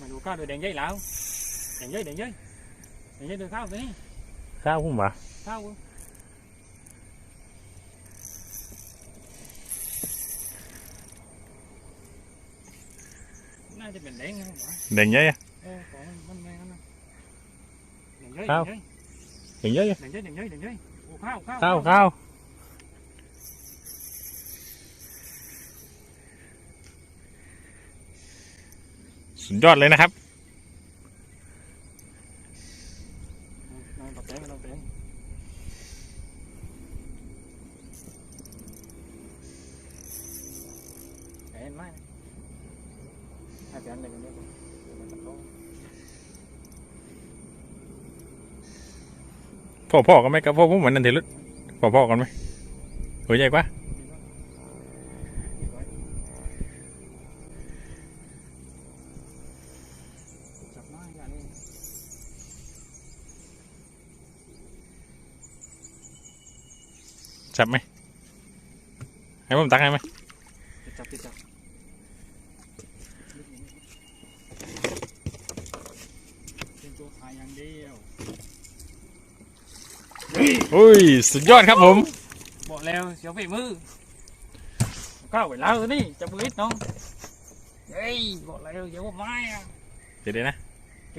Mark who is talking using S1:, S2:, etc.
S1: มาดูข้าวด้วยแดงใหญ่แล้วแดงใหญ่แดงใหญ่แดงใหญ่ดูข้าวตัว
S2: สุดยอดเลยนะครับ
S1: นอนตับแตงนอนแตงเห็นไหมอาจารย์เด็กคนนี้มันจะโต
S2: พ่อพ่อกันไหมกับพ่อพุ่มเหมือนนันเทลุดพ่อพ่อกันไหมหัวใหญ่กว่า จับไหมให้ผมตักให้ไหม
S1: จะจับจะจับเป็นตัวขายอย่างเดียว
S2: อุ้ยสุดยอดครับผม
S1: บอกแล้วเสียวฝีมือก้าวไปแล้วนี่จับมือนิดน้องเฮ้ยบอกแล้วเดี๋ยวผมไม่อะ
S2: เดี๋ยวๆนะ
S1: โอเค